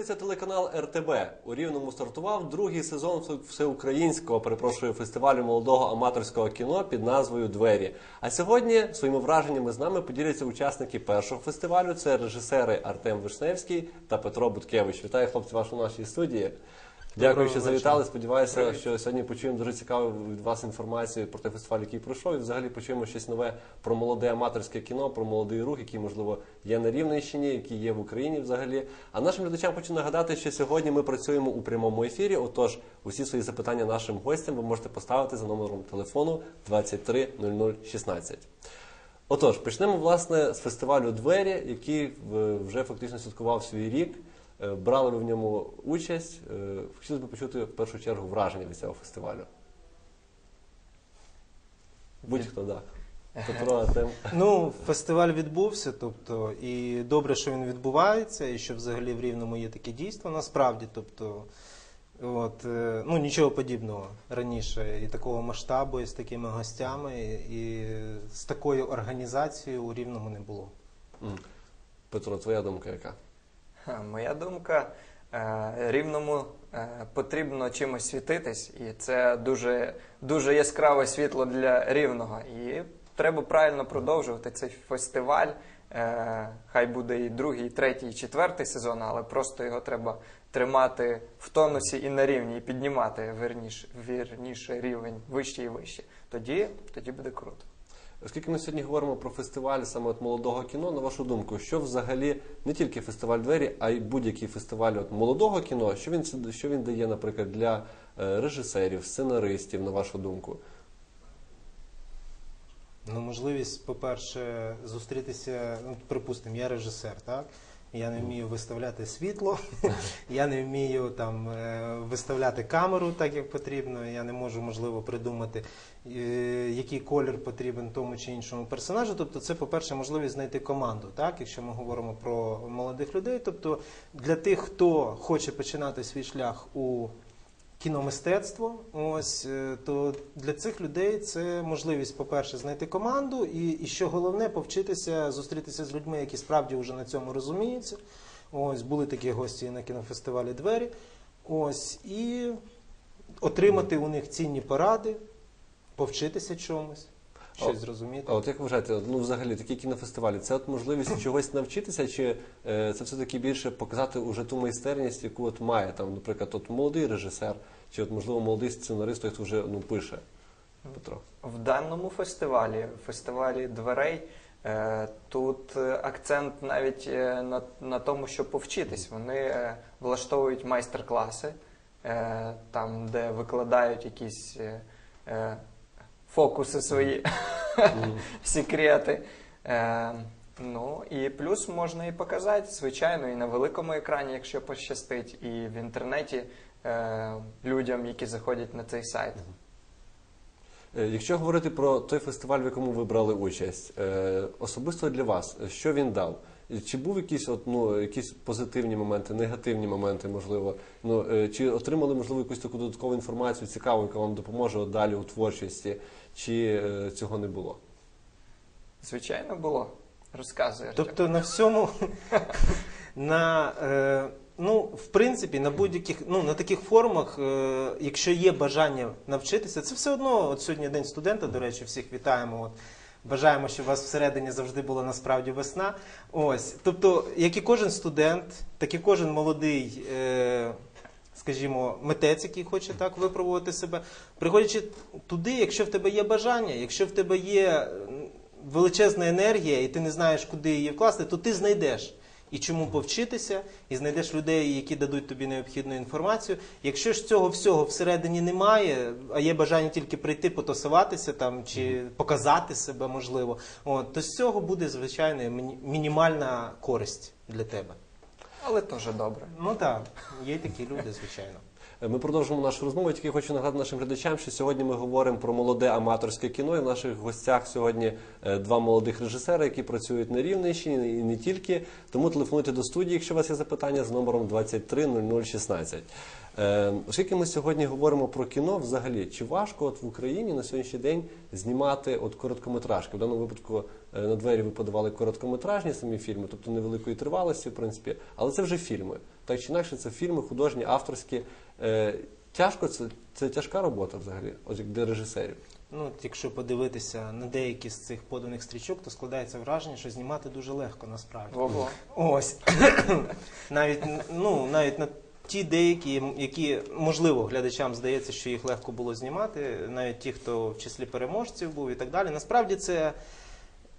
Дивиться телеканал РТБ. У Рівному стартував другий сезон всеукраїнського, перепрошую, фестивалю молодого аматорського кіно під назвою Двері. А сьогодні своїми враженнями з нами поділяться учасники першого фестивалю. Це режисери Артем Вишневський та Петро Буткевич. Вітаю, хлопці, вас у нашій студії. Дякую, що завітали. Сподіваюся, що сьогодні почуємо дуже цікаву від вас інформацію про той фестиваль, який пройшов, і взагалі почуємо щось нове про молоде аматорське кіно, про молодий рух, який можливо є на Рівненщині, який є в Україні взагалі. А нашим глядачам хочу нагадати, що сьогодні ми працюємо у прямому ефірі. Отож, усі свої запитання нашим гостям ви можете поставити за номером телефону 230016. Отож, почнемо власне з фестивалю Двері, який е, вже фактично святкував свій рік. Е, Брали в ньому участь. Е, Хотілося б почути в першу чергу враження від цього фестивалю. Будь-хто, так. Петро. Ну, фестиваль відбувся, тобто, і добре, що він відбувається, і що взагалі в Рівному є таке дійство. Насправді, тобто, от, е, ну нічого подібного раніше, і такого масштабу, і з такими гостями, і з такою організацією у Рівному не було. Петро, твоя думка яка? Моя думка, е, рівному е, потрібно чимось світитись, і це дуже, дуже яскраве світло для рівного. І треба правильно продовжувати цей фестиваль. Е, Хай буде і другий, і третій, і четвертий сезон, але просто його треба тримати в тонусі і на рівні, і піднімати вірніше, вірніше рівень вище і вище. Тоді, тоді буде круто. Оскільки ми сьогодні говоримо про фестиваль саме от молодого кіно, на вашу думку, що взагалі не тільки фестиваль двері, а й будь-який фестиваль от молодого кіно, що він що він дає, наприклад, для е, режисерів, сценаристів, на вашу думку? Ну, можливість, по-перше, зустрітися, ну, припустимо, я режисер, так? Я не вмію виставляти світло, я не вмію там е, виставляти камеру так, як потрібно. Я не можу, можливо, придумати, е, який колір потрібен тому чи іншому персонажу. Тобто, це, по-перше, можливість знайти команду, так, якщо ми говоримо про молодих людей. Тобто для тих, хто хоче починати свій шлях у кіномистецтво. Ось е, то для цих людей це можливість, по-перше, знайти команду, і, і що головне, повчитися зустрітися з людьми, які справді вже на цьому розуміються. Ось були такі гості на кінофестивалі двері. Ось і отримати у них цінні поради, повчитися чомусь, щось А- зрозуміти. А от як ви вважаєте, ну взагалі такі кінофестивалі, це от можливість чогось навчитися, чи е, це все-таки більше показати уже ту майстерність, яку от має там, наприклад, от молодий режисер, чи от можливо молодий сценарист, той, хто вже ну пише Петро. В даному фестивалі, фестивалі дверей, е, тут акцент навіть е, на, на тому, щоб повчитись. Вони е, влаштовують майстер-класи, там, де викладають якісь фокуси свої, секрети. Е, Ну і плюс можна і показати, звичайно, і на великому екрані, якщо пощастить, і в інтернеті е, людям, які заходять на цей сайт. Е, Якщо говорити про той фестиваль, в якому ви брали участь, е, особисто для вас, що він дав? Чи був якісь от, ну, якісь позитивні моменти, негативні моменти, можливо? Ну, е, чи отримали, можливо, якусь таку додаткову інформацію цікаву, яка вам допоможе от далі у творчості, чи е, цього не було? Звичайно, було. Розказуй. Артем. Тобто на всьому, на, е, ну, в принципі, на будь-яких, ну, на таких форумах, е, якщо є бажання навчитися, це все одно, от сьогодні день студента, до речі, всіх вітаємо. От, бажаємо, щоб у вас всередині завжди була насправді весна. Ось, тобто, як і кожен студент, так і кожен молодий. Е, Скажімо, митець, який хоче так випробувати себе, приходячи туди, якщо в тебе є бажання, якщо в тебе є величезна енергія, і ти не знаєш, куди її вкласти, то ти знайдеш і чому повчитися, і знайдеш людей, які дадуть тобі необхідну інформацію. Якщо ж цього всього всередині немає, а є бажання тільки прийти, потасуватися там чи показати себе, можливо, от, то з цього буде звичайно мінімальна користь для тебе. Але теж добре. Ну так, є такі люди, звичайно. Ми продовжимо нашу розмову. Тільки хочу нагадати нашим глядачам, що сьогодні ми говоримо про молоде аматорське кіно. І в наших гостях сьогодні е, два молодих режисери, які працюють на Рівненщині і не тільки. Тому телефонуйте до студії, якщо у вас є запитання, з номером 230016. Е, оскільки ми сьогодні говоримо про кіно, взагалі, чи важко от в Україні на сьогоднішній день знімати от короткометражки? В даному випадку е, на двері ви подавали короткометражні самі фільми, тобто невеликої тривалості, в принципі, але це вже фільми. Так чи інакше, це фільми художні, авторські. Е, тяжко це, це тяжка робота взагалі, от як для режисерів. Ну, якщо подивитися на деякі з цих поданих стрічок, то складається враження, що знімати дуже легко насправді. Ого. Ось навіть ну навіть на ті деякі, які можливо глядачам здається, що їх легко було знімати, навіть ті, хто в числі переможців був і так далі. Насправді це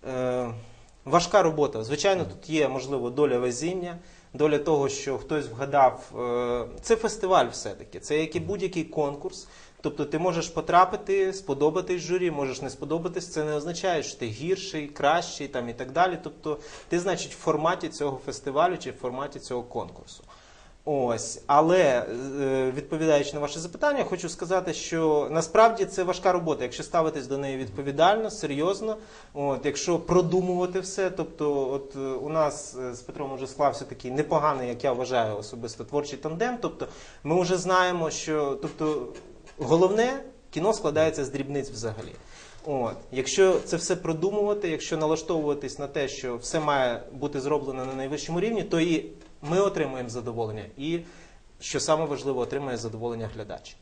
е, важка робота. Звичайно, тут є можливо доля везіння. Доля того, що хтось вгадав, е, це фестиваль все-таки, це як і будь-який конкурс. Тобто ти можеш потрапити, сподобатись журі, можеш не сподобатись. Це не означає, що ти гірший, кращий там і так далі. Тобто, ти, значить, в форматі цього фестивалю чи в форматі цього конкурсу. Ось, але е, відповідаючи на ваше запитання, хочу сказати, що насправді це важка робота, якщо ставитись до неї відповідально, серйозно. От, якщо продумувати все, тобто, от е, у нас е, з Петром вже склався такий непоганий, як я вважаю, особисто творчий тандем. Тобто, ми вже знаємо, що тобто, головне кіно складається з дрібниць взагалі. От, якщо це все продумувати, якщо налаштовуватись на те, що все має бути зроблено на найвищому рівні, то і ми отримуємо задоволення, і що саме важливо, отримує задоволення глядач.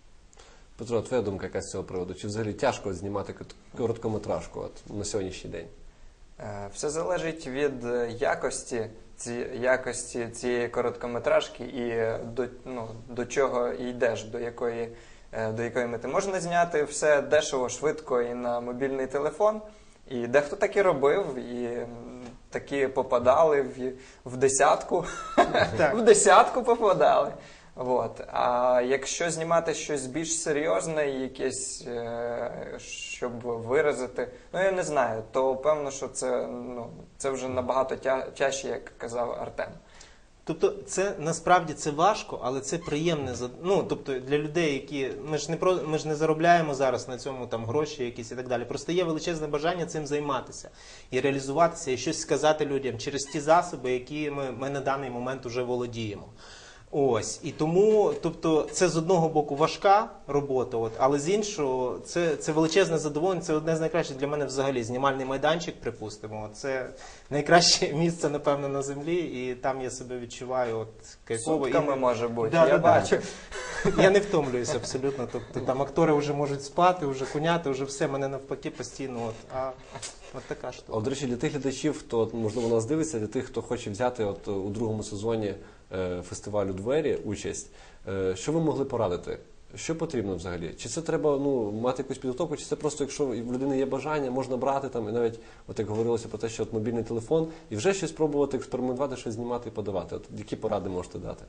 Петро, твоя думка яка з цього приводу? Чи взагалі тяжко знімати короткометражку от, на сьогоднішній день? Е, Все залежить від е, якості, ці, якості цієї короткометражки і е, до, ну, до чого йдеш, до якої, до якої мети. Можна зняти все дешево, швидко і на мобільний телефон. І дехто так і робив, і такі попадали в, в десятку. Так. в десятку попадали. От. А якщо знімати щось більш серйозне, якесь, е, щоб виразити, ну я не знаю, то певно, що це, ну, це вже набагато тя, тяжче, як казав Артем. Тобто, це насправді це важко, але це приємне ну, тобто для людей, які ми ж не про ми ж не заробляємо зараз на цьому там гроші якісь і так далі. Просто є величезне бажання цим займатися і реалізуватися, і щось сказати людям через ті засоби, які ми, ми на даний момент уже володіємо. Ось і тому, тобто, це з одного боку важка робота, от, але з іншого, це, це величезне задоволення. Це одне з найкращих для мене взагалі знімальний майданчик, припустимо. Це найкраще місце, напевно, на землі, і там я себе відчуваю от кайфово. Сутками не- може бути, Да, я да, да. бачу. Я не втомлююся абсолютно. Тобто там актори вже можуть спати, вже куняти, вже все мене навпаки постійно. От, а от така штука. от, до речі, для тих глядачів, хто можливо нас дивиться, для тих, хто хоче взяти от, у другому сезоні фестивалю двері участь, е, що ви могли порадити? Що потрібно взагалі? Чи це треба ну, мати якусь підготовку, чи це просто, якщо в людини є бажання, можна брати там і навіть, от як говорилося про те, що от мобільний телефон, і вже щось пробувати експериментувати, щось знімати і подавати. От які поради можете дати?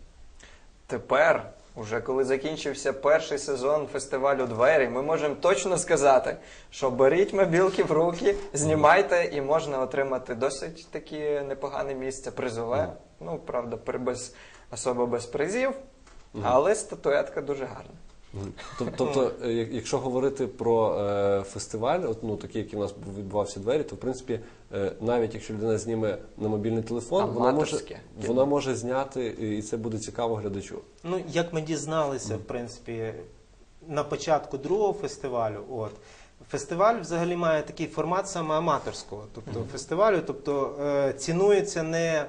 Тепер, уже коли закінчився перший сезон фестивалю двері, ми можемо точно сказати, що беріть мобілки в руки, знімайте і можна отримати досить таке непогане місце, призове. Ну, правда, при- без, особо без призів, але статуетка дуже гарна. Тобто, е, якщо говорити про е, фестиваль, от, ну, такий, який у нас був- відбувався двері, то в принципі, е, навіть якщо людина зніме на мобільний телефон, вона може, кіно. вона може зняти, і це буде цікаво глядачу. Ну, як ми дізналися, в принципі, на початку другого фестивалю, от. Фестиваль взагалі має такий формат саме аматорського. Тобто фестивалю, тобто цінується не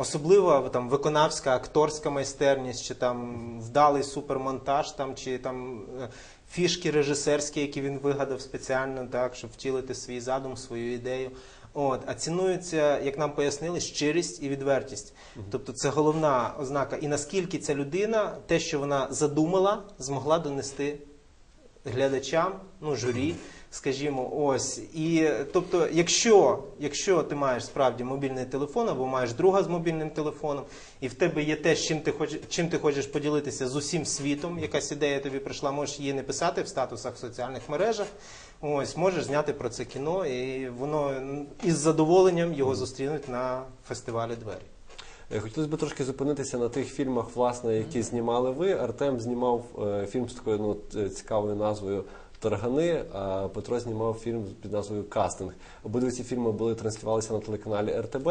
особлива там виконавська акторська майстерність, чи там вдалий супермонтаж, там, чи там е, фішки режисерські, які він вигадав спеціально, так, щоб втілити свій задум, свою ідею. От, а цінується, як нам пояснили, щирість і відвертість. Тобто це головна ознака. І наскільки ця людина, те, що вона задумала, змогла донести глядачам, ну, журі, скажімо, ось. І тобто, якщо, якщо ти маєш справді мобільний телефон або маєш друга з мобільним телефоном, і в тебе є те, чим ти хочеш, чим ти хочеш поділитися з усім світом, якась ідея тобі прийшла, можеш її не писати в статусах в соціальних мережах. Ось можеш зняти про це кіно, і воно із задоволенням його зустрінуть на фестивалі двері. Е, Хотілося б трошки зупинитися на тих фільмах, власне, які знімали ви. Артем знімав е, фільм з такою ну, цікавою назвою Таргани, а Петро знімав фільм під назвою Кастинг. Обидва ці фільми були транслювалися на телеканалі РТБ.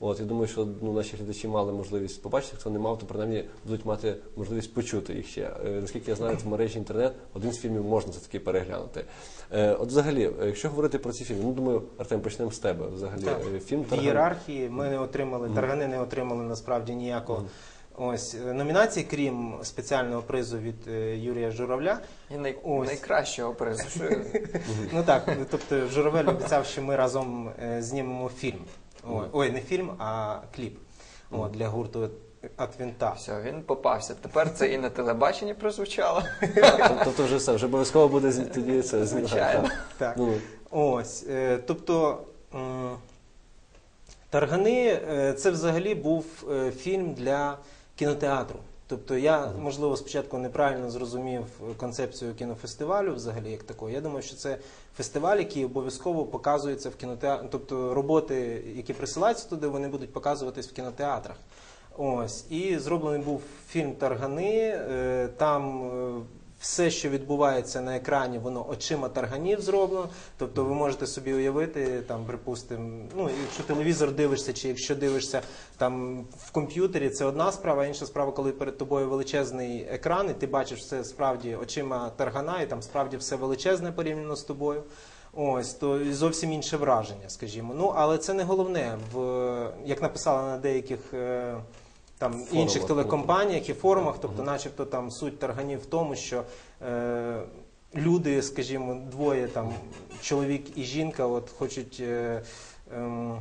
От я думаю, що ну, наші глядачі мали можливість побачити. Хто не мав, то принаймні будуть мати можливість почути їх ще. Е, наскільки я знаю, в мережі інтернет один з фільмів можна це таки переглянути. Е, от взагалі, якщо говорити про ці фільми, ну думаю, Артем, почнемо з тебе. Взагалі, Так. Е, фільм В «Таргани». ієрархії ми не отримали, таргани не отримали насправді ніякого. Ось е, номінації, крім спеціального призу від е, Юрія Журавля. І най... Ось. найкращого призу. що Ну так, тобто Журавель обіцяв, що ми разом е, знімемо фільм. Ой, ой, не фільм, а кліп. О, для гурту Атвінта. Все, він попався. Тепер це і на телебаченні прозвучало. Тобто вже все, вже обов'язково буде тоді це Звичайно. Так. Ну, Ось, е, тобто Таргани це взагалі був фільм для кінотеатру. Тобто я, можливо, спочатку неправильно зрозумів концепцію кінофестивалю взагалі як такого. Я думаю, що це фестиваль, який обов'язково показується в кінотеатрі. Тобто роботи, які присилаються туди, вони будуть показуватись в кінотеатрах. Ось. І зроблений був фільм Таргани. Е, Там е, все, що відбувається на екрані, воно очима тарганів зроблено. Тобто ви можете собі уявити, там, припустимо, ну, якщо телевізор дивишся, чи якщо дивишся там в комп'ютері, це одна справа, а інша справа, коли перед тобою величезний екран, і ти бачиш все справді очима таргана, і там справді все величезне порівняно з тобою. Ось то зовсім інше враження, скажімо. Ну але це не головне. В як написали на деяких е, там Форумах, інших телекомпаніях і форумах, тобто, начебто, там суть тарганів в тому, що е, люди, скажімо, двоє там чоловік і жінка, от хочуть. Е, ем,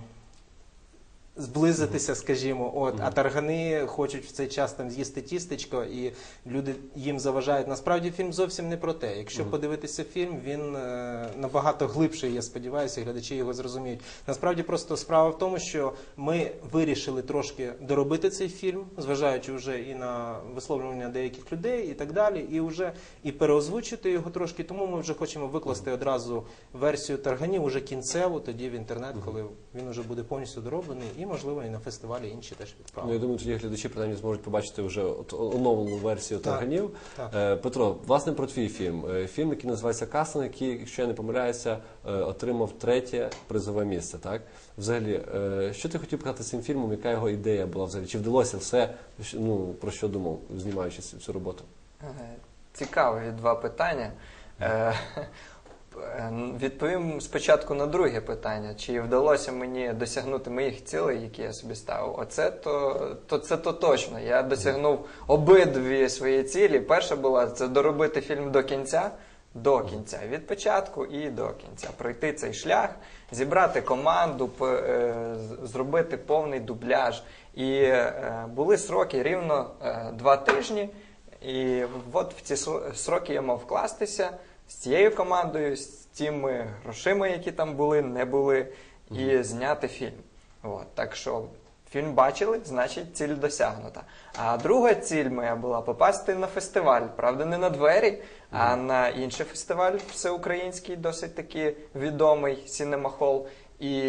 Зблизитися, скажімо, от, а таргани хочуть в цей час там з'їсти тістечко, і люди їм заважають. Насправді фільм зовсім не про те. Якщо подивитися фільм, він е, набагато глибший, я сподіваюся, і глядачі його зрозуміють. Насправді просто справа в тому, що ми вирішили трошки доробити цей фільм, зважаючи вже і на висловлювання деяких людей, і так далі, і вже і переозвучити його трошки. Тому ми вже хочемо викласти одразу версію тарганів, уже кінцеву, тоді в інтернет, коли він вже буде повністю дороблений, і можливо і на фестивалі інші теж Ну, я думаю, тоді глядачі принаймні зможуть побачити вже от оновлену версію Так. Е, Петро, власне про твій фільм. Е, Фільм, який називається Кастинг, який, якщо я не помиляюся, е, отримав третє призове місце. Так, взагалі, е, що ти хотів показати цим фільмом? Яка його ідея була взагалі? Чи вдалося все, що- ну про що думав, знімаючи цю цю роботу? Е, Цікаві два питання. Е, Відповім спочатку на друге питання. Чи вдалося мені досягнути моїх цілей, які я собі ставив? Оце то, то це то точно. Я досягнув обидві свої цілі. Перша була це доробити фільм до кінця. До кінця, від початку і до кінця. Пройти цей шлях, зібрати команду, е, зробити повний дубляж. І е, були сроки рівно е, два тижні. І от в ці сроки я мав вкластися з цією командою, з тими грошима, які там були, не були, і зняти фільм. От, так що фільм бачили, значить ціль досягнута. А друга ціль моя була попасти на фестиваль. Правда, не на двері, а на інший фестиваль всеукраїнський, досить таки відомий Сінемахол. І,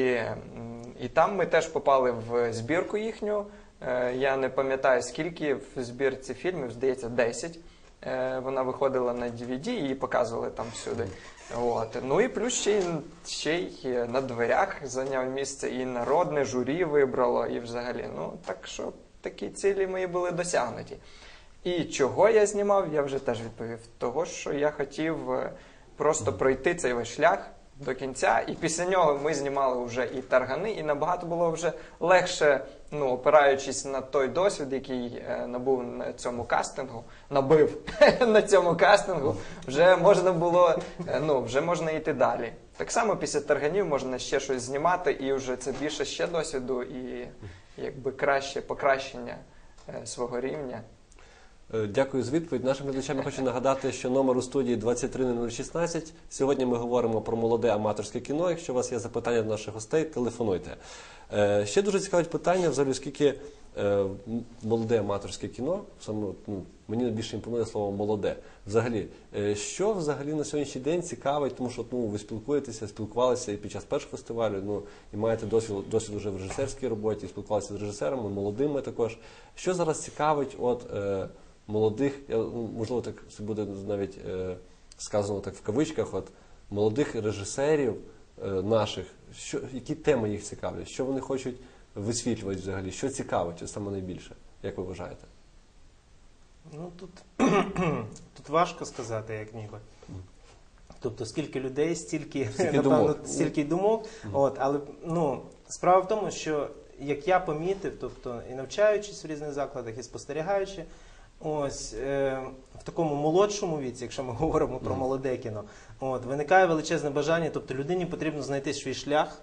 і там ми теж попали в збірку їхню. Е, Я не пам'ятаю, скільки в збірці фільмів, здається, 10. Е, Вона виходила на DVD її показували там всюди. От. Ну і плюс ще й, ще й на дверях зайняв місце, і народне журі вибрало, і взагалі. Ну, так що такі цілі мої були досягнуті. І чого я знімав, я вже теж відповів. Того, що я хотів е, просто пройти цей весь шлях до кінця, і після нього ми знімали вже і таргани, і набагато було вже легше, ну, опираючись на той досвід, який е, набув на цьому кастингу, набив на цьому кастингу, вже можна було, е, ну, вже можна йти далі. Так само після тарганів можна ще щось знімати, і вже це більше ще досвіду і якби краще покращення е, свого рівня. Е, Дякую за відповідь. Нашим глядачам я хочу нагадати, що номер у студії 23016. Сьогодні ми говоримо про молоде аматорське кіно. Якщо у вас є запитання до наших гостей, телефонуйте. Е, Ще дуже цікавить питання, взагалі, скільки е, молоде аматорське кіно, саме ну, мені найбільше імпонує слово молоде. Взагалі, що взагалі на сьогоднішній день цікавить, тому що ну, ви спілкуєтеся, спілкувалися і під час першого фестивалю, ну і маєте досвід, досвід вже в режисерській роботі, спілкувалися з режисерами, молодими також. Що зараз цікавить от, молодих, я, ну, можливо, так це буде навіть е, сказано так в кавичках, от молодих режисерів е, наших, що, які теми їх цікавлять, що вони хочуть висвітлювати взагалі, що цікавить саме найбільше, як ви вважаєте? Ну тут, тут важко сказати, як ніби. Тобто, скільки людей, стільки, Стільки напевно, думок. стільки думок. От, але ну, справа в тому, що як я помітив, тобто і навчаючись в різних закладах, і спостерігаючи, ось е, в такому молодшому віці, якщо ми говоримо про молоде кіно, от, виникає величезне бажання, тобто людині потрібно знайти свій шлях.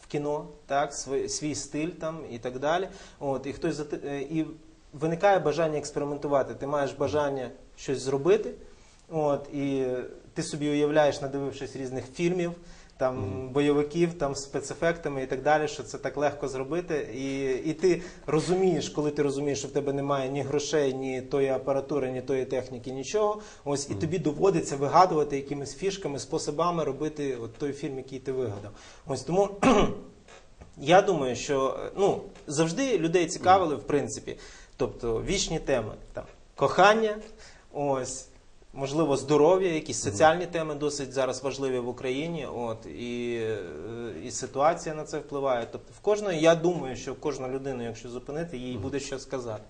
В кіно, так, свій, свій стиль там і так далі. От, і хтось е, і виникає бажання експериментувати. Ти маєш бажання щось зробити, от, і ти собі уявляєш, надивившись різних фільмів, там бойовиків, там спецефектами і так далі, що це так легко зробити. І, і ти розумієш, коли ти розумієш, що в тебе немає ні грошей, ні тої апаратури, ні тої техніки, нічого. Ось і тобі доводиться вигадувати якимись фішками, способами робити от той фільм, який ти вигадав. Ось тому. Я думаю, що ну, завжди людей цікавили, в принципі, тобто вічні теми там, кохання, ось, можливо, здоров'я, якісь соціальні теми досить зараз важливі в Україні. От, і, е, і ситуація на це впливає. Тобто в кожної, я думаю, що в кожну людину, якщо зупинити, їй буде що сказати.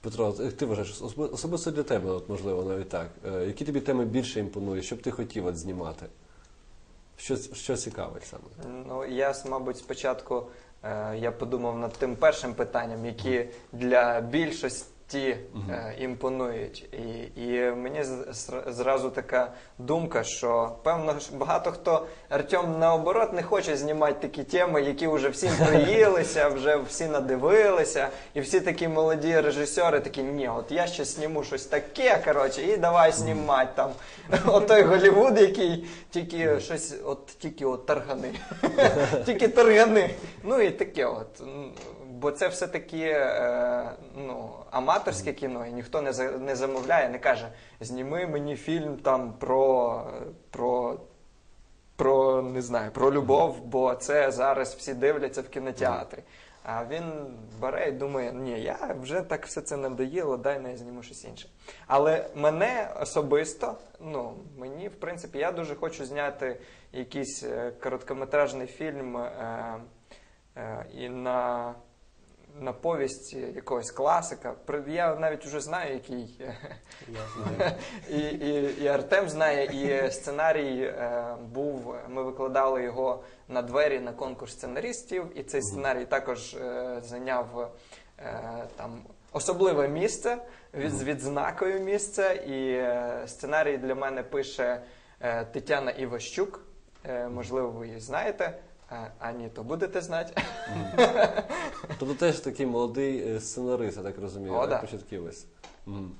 Петро, ти вважаєш, особисто для тебе, от, можливо, навіть так. Е, які тобі теми більше імпонують, що б ти хотів от, знімати? Що, що цікавить саме? Ну, я, мабуть, спочатку е, я подумав над тим першим питанням, які для більшості е, імпонують. І, і мені зразу така думка, що певно ж багато хто Артем наоборот не хоче знімати такі теми, які вже всім приїлися, вже всі надивилися, і всі такі молоді режисери такі, ні, от я ще зніму щось таке, коротше, і давай знімати там. Отой Голівуд, який тільки щось, от тільки от таргани. Тільки таргани. Ну і таке от. Бо це все-таки е, ну, аматорське кіно, і ніхто не, за- не замовляє, не каже, зніми мені фільм там про, про, про не знаю, про любов, бо це зараз всі дивляться в кінотеатрі. А він бере і думає, ні, я вже так все це надоїло, дай не зніму щось інше. Але мене особисто, ну мені, в принципі, я дуже хочу зняти якийсь е, короткометражний фільм е, е, і на, на повість якогось класика. Я навіть вже знаю, який. Я знаю. І, і, і Артем знає, і сценарій е, був. Ми викладали його на двері на конкурс сценаристів, і цей сценарій також е, зайняв е, там особливе місце з відзнакою місце. І е, сценарій для мене пише е, Тетяна Іващук. Е, можливо, ви її знаєте. Е, А ні, то будете знати. Тобто теж такий молодий е, сценарист, я так розумію, О, да. початківець. Мгм.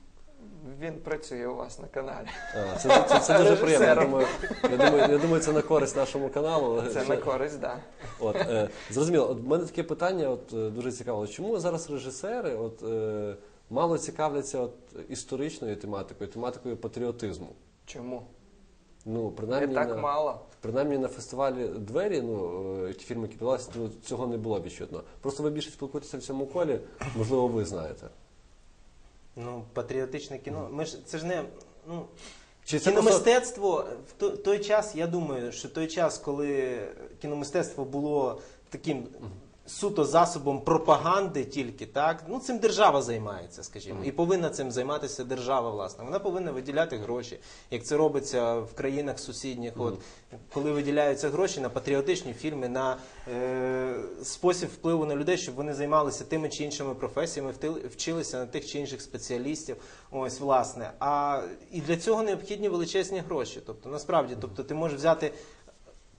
Він працює у вас на каналі. А, це, це, це дуже приємно. Я Режисером. думаю, я, думаю, я думаю, це на користь нашому каналу. Це на користь, так. Да. От, е, зрозуміло, от в мене таке питання от, е, дуже цікаво. Чому зараз режисери от, е, мало цікавляться от, історичною тематикою, тематикою патріотизму? Чому? Ну, Не принаймні, так на, мало. принаймні на фестивалі двері, ну, е, ті фільми, які подалися, ну, цього не було відчутно. Просто ви більше спілкуєтеся в цьому колі, можливо, ви знаєте. Ну, патріотичне кіно. Ми ж це ж не. Ну, Чи це. Кіномистецтво в той, той час, я думаю, що той час, коли кіномистецтво було таким суто засобом пропаганди тільки, так, ну цим держава займається, скажімо, і повинна цим займатися держава, власне. Вона повинна виділяти гроші, як це робиться в країнах сусідніх. От коли виділяються гроші на патріотичні фільми, на е, спосіб впливу на людей, щоб вони займалися тими чи іншими професіями, вчилися на тих чи інших спеціалістів. Ось власне. А і для цього необхідні величезні гроші. Тобто, насправді, тобто, ти можеш взяти.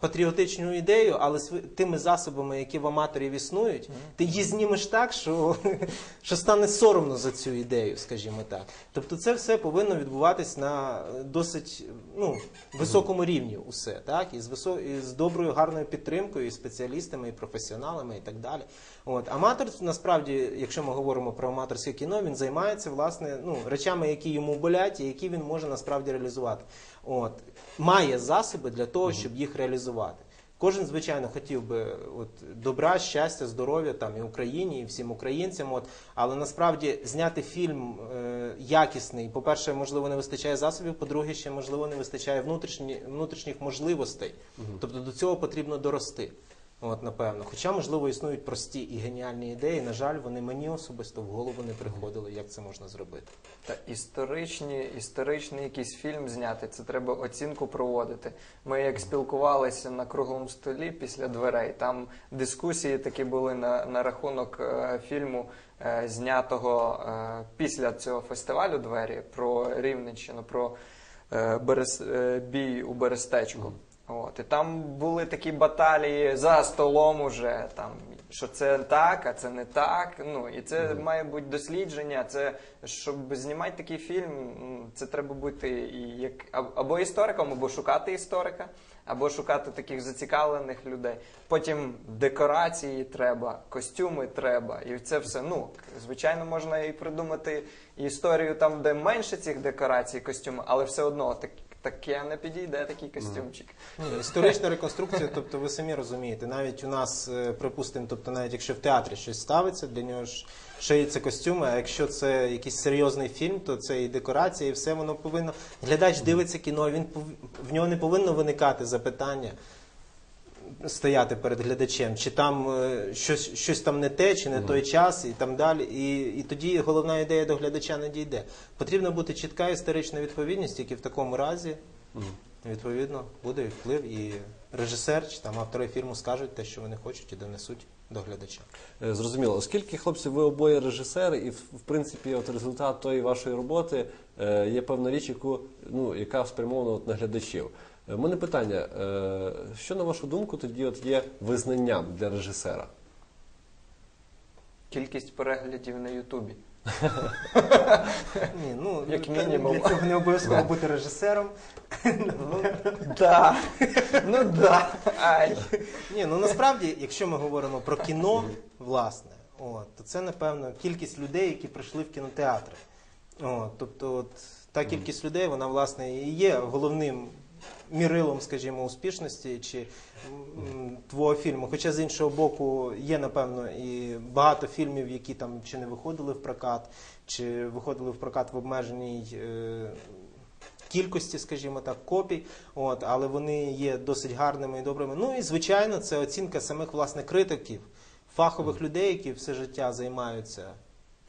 Патріотичну ідею, але тими засобами, які в аматорів існують, ти її знімеш так, що, що стане соромно за цю ідею, скажімо так. Тобто, це все повинно відбуватись на досить ну, високому рівні, усе так, і з висо... і з доброю гарною підтримкою, і спеціалістами, і професіоналами, і так далі. От аматор насправді, якщо ми говоримо про аматорське кіно, він займається власне ну, речами, які йому болять, і які він може насправді реалізувати. От має засоби для того, щоб їх реалізувати. Кожен, звичайно, хотів би от, добра, щастя, здоров'я там і Україні, і всім українцям. От, але насправді зняти фільм е, якісний, по-перше, можливо, не вистачає засобів, по-друге, ще можливо не вистачає внутрішні, внутрішніх можливостей. Тобто до цього потрібно дорости. От, напевно. Хоча, можливо, існують прості і геніальні ідеї. На жаль, вони мені особисто в голову не приходили, як це можна зробити. Та історичні, історичний якийсь фільм зняти, це треба оцінку проводити. Ми як спілкувалися на круглому столі після дверей, там дискусії такі були на, на рахунок е, фільму, е, знятого е, після цього фестивалю двері про Рівненщину, про е, бій у Берестечку. От, і там були такі баталії за столом уже, там, що це так, а це не так. Ну, і це має бути дослідження. Це, щоб знімати такий фільм, це треба бути і як, або істориком, або шукати історика, або шукати таких зацікавлених людей. Потім декорації треба, костюми треба. І це все, ну, звичайно, можна і придумати історію там, де менше цих декорацій, костюмів, але все одно так, таке не підійде, такий костюмчик. Ні, історична реконструкція, тобто ви самі розумієте, навіть у нас, е, припустимо, тобто навіть якщо в театрі щось ставиться, для нього ж шиються костюми, а якщо це якийсь серйозний фільм, то це і декорація, і все воно повинно. Глядач дивиться кіно, він в нього не повинно виникати запитання. Стояти перед глядачем, чи там е, щось, щось там не те, чи не той час, і там далі. І, і тоді головна ідея до глядача не дійде. Потрібна бути чітка історична відповідність, тільки в такому разі Відповідно, буде вплив, і режисер чи там автори фільму скажуть те, що вони хочуть, і донесуть до глядача. Е, Зрозуміло, оскільки хлопці, ви обоє режисери, і в в принципі, от результат тої вашої роботи е, є певна річ, яку ну яка спрямована от на глядачів. У мене питання: е, що на вашу думку тоді от є визнанням для режисера? Кількість переглядів на Ютубі. Ні, ну Як мінімум. для цього не обов'язково бути режисером. Да. Ну да. Ай. Ні, ну насправді, якщо ми говоримо про кіно, власне, от, то це напевно кількість людей, які прийшли в кінотеатри. От, тобто, от, та кількість людей, вона власне і є головним мірилом, скажімо, успішності чи твого фільму. Хоча з іншого боку, є напевно і багато фільмів, які там чи не виходили в прокат, чи виходили в прокат в обмеженій. Е, кількості, скажімо так, копій, от, але вони є досить гарними і добрими. Ну і звичайно, це оцінка самих власне критиків, фахових людей, які все життя займаються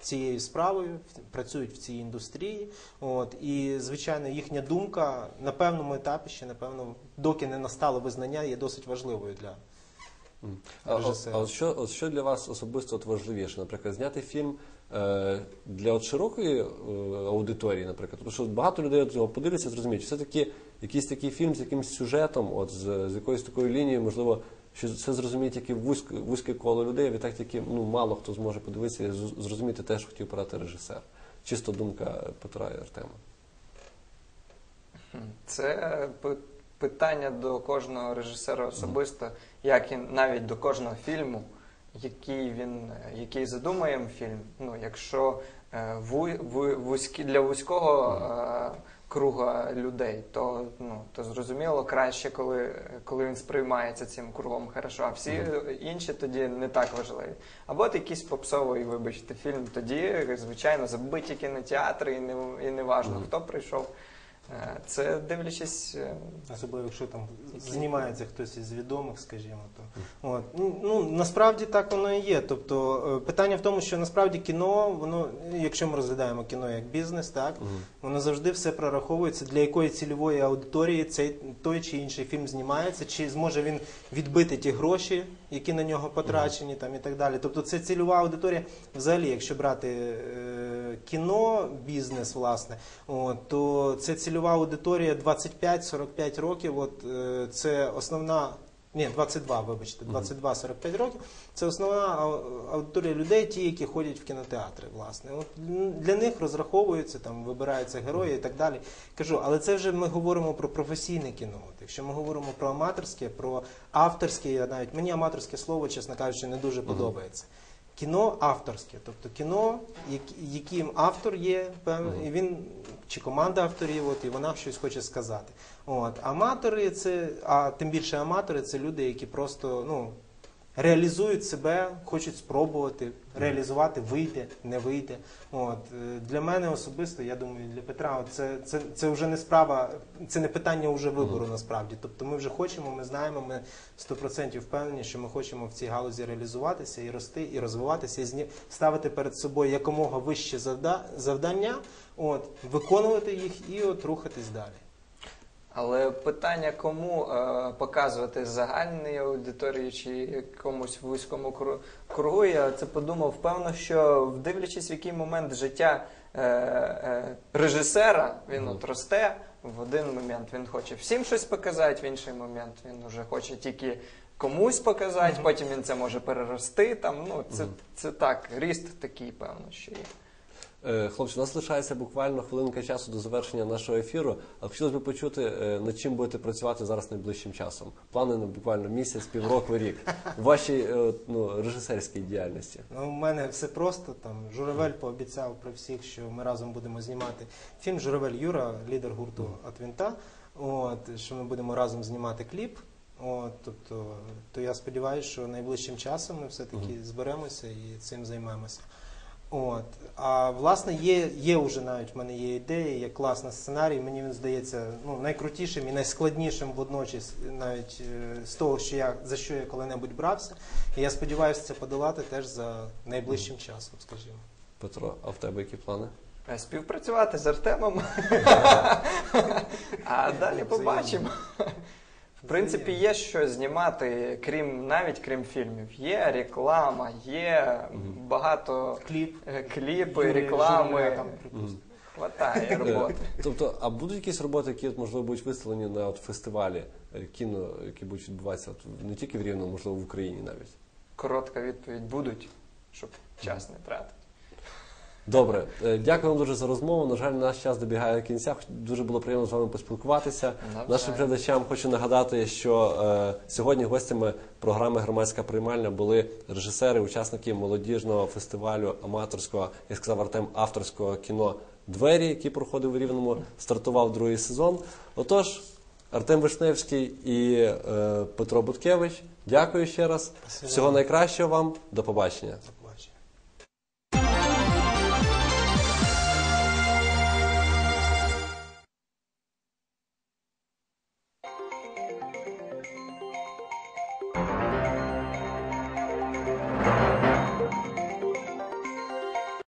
цією справою, працюють в цій індустрії. От, і звичайно, їхня думка на певному етапі ще, напевно, доки не настало визнання, є досить важливою для. А, а, Режисера. а от що, от що для вас особисто от важливіше? Наприклад, зняти фільм е, для от широкої е, аудиторії, наприклад, тому що багато людей от його подивляться, зрозуміють, все таки якийсь такий фільм з якимось сюжетом, от з, з якоюсь такою лінією, можливо, що це зрозуміє тільки вузьке, вузьке коло людей, відтак тільки ну мало хто зможе подивитися і зрозуміти те, що хотів порати режисер. Чисто думка Петра і Артема. Це питання до кожного режисера особисто, як і навіть до кожного фільму, який він який задумаємо фільм. Ну, якщо е, ву- ву- вузькі, для вузького е, круга людей, то ну то зрозуміло краще, коли, коли він сприймається цим кругом хорошо, а всі інші тоді не так важливі. Або от якийсь попсовий, вибачте, фільм, тоді, звичайно, забиті кінотеатри, і не, і не важно, хто прийшов. Е, Це дивлячись. е, Особливо, якщо там знімається хтось із відомих, скажімо, то от ну, ну насправді так воно і є. Тобто е, питання в тому, що насправді кіно, воно, якщо ми розглядаємо кіно як бізнес, так воно завжди все прораховується, для якої цільової аудиторії цей той чи інший фільм знімається, чи зможе він відбити ті гроші, які на нього потрачені, там і так далі. Тобто це цільова аудиторія, взагалі, якщо брати е, кіно, бізнес, власне, от, то це цільова аудиторія 25-45 років. От е, це основна. Ні, 22, вибачте, 22-45 років. Це основна аудиторія людей, ті, які ходять в кінотеатри, власне. От для них розраховуються, там вибираються герої і так далі. Кажу, але це вже ми говоримо про професійне кіно. От, якщо ми говоримо про аматорське, про авторське, навіть мені аматорське слово, чесно кажучи, не дуже подобається. кіно авторське, тобто кіно, яким автор є, певний, і він чи команда авторів, от, і вона щось хоче сказати. От. Аматори це, а тим більше аматори це люди, які просто ну, реалізують себе, хочуть спробувати, реалізувати, вийде, не вийде. От. е, Для мене особисто, я думаю, для Петра, от це, це, це вже не справа, це не питання вже вибору насправді. Тобто ми вже хочемо, ми знаємо, ми 100% впевнені, що ми хочемо в цій галузі реалізуватися і рости, і розвиватися, і зні- ставити перед собою якомога вище завда- завдання, от, виконувати їх і от рухатись далі. Але питання, кому е, показувати загальній аудиторії чи якомусь вузькому кру- кругу, я це подумав. Певно, що дивлячись, в який момент життя е, е, режисера, він от росте. В один момент він хоче всім щось показати, в інший момент він вже хоче тільки комусь показати, потім він це може перерости. Там, ну, це, це так, ріст такий, певно, що є. Е, Хлопці, у нас лишається буквально хвилинка часу до завершення нашого ефіру. Але хотілося б почути, е, над чим будете працювати зараз найближчим часом. Плани на буквально місяць, півроку, рік. В вашій е, ну, режисерській діяльності. Ну, у мене все просто. Там Журавель пообіцяв при всіх, що ми разом будемо знімати фільм Журавель Юра, лідер гурту Атвінта. От що ми будемо разом знімати кліп. От, тобто, то я сподіваюся, що найближчим часом ми все-таки зберемося і цим займемося. От. А власне є, є вже навіть в мене є ідеї, є класний сценарій. Мені він здається ну, найкрутішим і найскладнішим водночас, навіть е, з того, що я за що я коли-небудь брався. І я сподіваюся це подолати теж за найближчим часом, скажімо. Петро, а в тебе які плани? Е, Співпрацювати з Артемом. а далі побачимо. В принципі, є що знімати, крім навіть крім фільмів. Є реклама, є багато Кліп, кліпи, реклами. Там, припустимо. Хватає роботи. Е, Тобто, а будуть якісь роботи, які от, можливо будуть виставлені на от, фестивалі е, кіно, які будуть відбуватися от, в- не тільки в Рівному, можливо, в Україні навіть. Коротка відповідь будуть, щоб час не тратити. Добре, Е, дякую вам дуже за розмову. На жаль, наш час добігає кінця. Дуже було приємно з вами поспілкуватися. Навзаєм. Нашим глядачам хочу нагадати, що е, сьогодні гостями програми Громадська приймальня були режисери, учасники молодіжного фестивалю аматорського, як сказав Артем, авторського кіно Двері, який проходив у Рівному, стартував другий сезон. Отож, Артем Вишневський і е, Петро Буткевич. Дякую ще раз. Всього найкращого вам. До побачення.